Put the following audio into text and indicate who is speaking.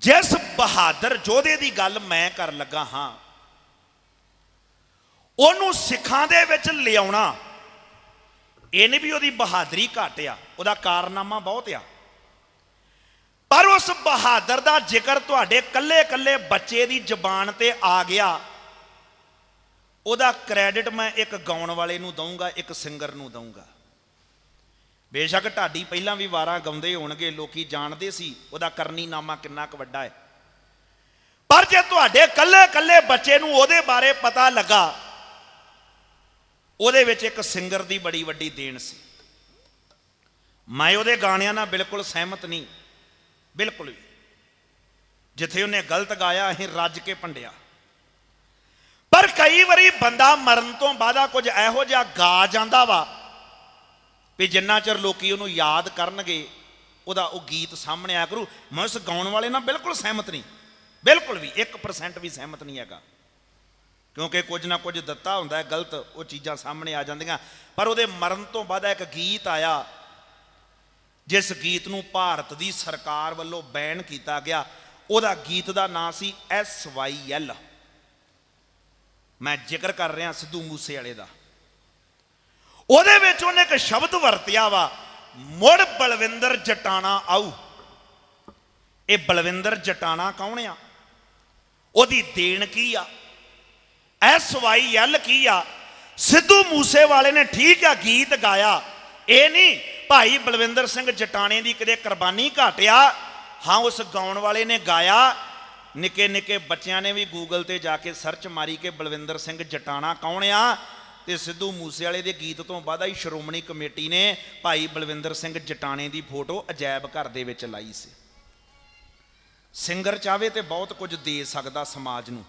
Speaker 1: ਜਿਸ ਬਹਾਦਰ ਯੋਧੇ ਦੀ ਗੱਲ ਮੈਂ ਕਰਨ ਲੱਗਾ ਹਾਂ, ਉਹਨੂੰ ਸਿੱਖਾਂ ਦੇ ਵਿੱਚ ਲਿਆਉਣਾ, ਇਹ ਨਹੀਂ ਵੀ ਉਹਦੀ ਬਹਾਦਰੀ ਘੱਟ ਆ, ਉਹਦਾ ਕਾਰਨਾਮਾ ਬਹੁਤ ਆ। ਪਰ ਉਸ ਬਹਾਦਰ ਦਾ ਜ਼ਿਕਰ ਤੁਹਾਡੇ ਕੱਲੇ-ਕੱਲੇ ਬੱਚੇ ਦੀ ਜ਼ੁਬਾਨ ਤੇ ਆ ਗਿਆ। ਉਹਦਾ ਕ੍ਰੈਡਿਟ ਮੈਂ ਇੱਕ ਗਾਉਣ ਵਾਲੇ ਨੂੰ ਦਊਂਗਾ, ਇੱਕ ਸਿੰਗਰ ਨੂੰ ਦਊਂਗਾ। ਬੇਸ਼ੱਕ ਢਾਡੀ ਪਹਿਲਾਂ ਵੀ ਵਾਰਾਂ ਗਾਉਂਦੇ ਹੋਣਗੇ, ਲੋਕੀ ਜਾਣਦੇ ਸੀ ਉਹਦਾ ਕਰਨੀ ਨਾਮਾ ਕਿੰਨਾ ਕੁ ਵੱਡਾ ਹੈ। ਪਰ ਜੇ ਤੁਹਾਡੇ ਕੱਲੇ-ਕੱਲੇ ਬੱਚੇ ਨੂੰ ਉਹਦੇ ਬਾਰੇ ਪਤਾ ਲੱਗਾ, ਉਹਦੇ ਵਿੱਚ ਇੱਕ ਸਿੰਗਰ ਦੀ ਬੜੀ ਵੱਡੀ ਦੇਣ ਸੀ। ਮੈਂ ਉਹਦੇ ਗਾਣਿਆਂ ਨਾਲ ਬਿਲਕੁਲ ਸਹਿਮਤ ਨਹੀਂ। ਬਿਲਕੁਲ ਵੀ। ਜਿੱਥੇ ਉਹਨੇ ਗਲਤ ਗਾਇਆ, ਅਸੀਂ ਰੱਜ ਕੇ ਭੰਡਿਆ। ਪਰ ਕਈ ਵਾਰੀ ਬੰਦਾ ਮਰਨ ਤੋਂ ਬਾਅਦ ਕੁਝ ਇਹੋ ਜਿਹਾ ਗਾ ਜਾਂਦਾ ਵਾ ਵੀ ਜਿੰਨਾ ਚਿਰ ਲੋਕੀ ਉਹਨੂੰ ਯਾਦ ਕਰਨਗੇ, ਉਹਦਾ ਉਹ ਗੀਤ ਸਾਹਮਣੇ ਆਇਆ ਕਰੂ। ਮੈਂ ਉਸ ਗਾਉਣ ਵਾਲੇ ਨਾਲ ਬਿਲਕੁਲ ਸਹਿਮਤ ਨਹੀਂ। ਬਿਲਕੁਲ ਵੀ 1% ਵੀ ਸਹਿਮਤ ਨਹੀਂ ਹੈਗਾ। ਕਿਉਂਕਿ ਕੁਝ ਨਾ ਕੁਝ ਦਿੱਤਾ ਹੁੰਦਾ ਹੈ, ਗਲਤ ਉਹ ਚੀਜ਼ਾਂ ਸਾਹਮਣੇ ਆ ਜਾਂਦੀਆਂ। ਪਰ ਉਹਦੇ ਮਰਨ ਤੋਂ ਬਾਅਦ ਇੱਕ ਗੀਤ ਆਇਆ, ਜਿਸ ਗੀਤ ਨੂੰ ਭਾਰਤ ਦੀ ਸਰਕਾਰ ਵੱਲੋਂ ਬੈਨ ਕੀਤਾ ਗਿਆ। ਉਹਦਾ ਗੀਤ ਦਾ ਨਾਂ ਸੀ ਐਸ ਵਾਈ ਐਲ। ਮੈਂ ਜ਼ਿਕਰ ਕਰ ਰਿਹਾ ਸਿੱਧੂ ਮੂਸੇ ਵਾਲੇ ਦਾ। ਉਹਦੇ ਵਿੱਚ ਉਹਨੇ ਇੱਕ ਸ਼ਬਦ ਵਰਤਿਆ ਵਾ, ਮੁੜ ਬਲਵਿੰਦਰ ਜਟਾਣਾ ਆਊ। ਇਹ ਬਲਵਿੰਦਰ ਜਟਾਣਾ ਕੌਣ ਆ? ਉਹਦੀ ਦੇਣ ਕੀ ਆ? ਐਸ ਵਾਈ ਐਲ ਕੀ ਆ? ਸਿੱਧੂ ਮੂਸੇ ਵਾਲੇ ਨੇ ਠੀਕ ਆ ਗੀਤ ਗਾਇਆ। ਇਹ ਨਹੀਂ, ਭਾਈ ਬਲਵਿੰਦਰ ਸਿੰਘ ਜਟਾਣੇ ਦੀ ਕਿਤੇ ਕੁਰਬਾਨੀ ਘਾਟਿਆ। ਹਾਂ, ਉਸ ਗਾਉਣ ਵਾਲੇ ਨੇ ਗਾਇਆ। ਨਿੱਕੇ ਨਿੱਕੇ ਬੱਚਿਆਂ ਨੇ ਵੀ ਗੂਗਲ ਤੇ ਜਾ ਕੇ ਸਰਚ ਮਾਰੀ ਕਿ ਬਲਵਿੰਦਰ ਸਿੰਘ ਜਟਾਣਾ ਕੌਣ ਆ? ਤੇ ਸਿੱਧੂ ਮੂਸੇ ਵਾਲੇ ਦੇ ਗੀਤ ਤੋਂ ਬਾਅਦ ਹੀ ਸ਼੍ਰੋਮਣੀ ਕਮੇਟੀ ਨੇ ਭਾਈ ਬਲਵਿੰਦਰ ਸਿੰਘ ਜਟਾਣੇ ਦੀ ਫੋਟੋ ਅਜਾਇਬ ਘਰ ਦੇ ਵਿੱਚ ਲਾਈ ਸੀ। ਸਿੰਗਰ ਚਾਵੇ ਤੇ ਬਹੁਤ ਕੁਝ ਦੇ ਸਕਦਾ ਸਮਾਜ ਨੂੰ।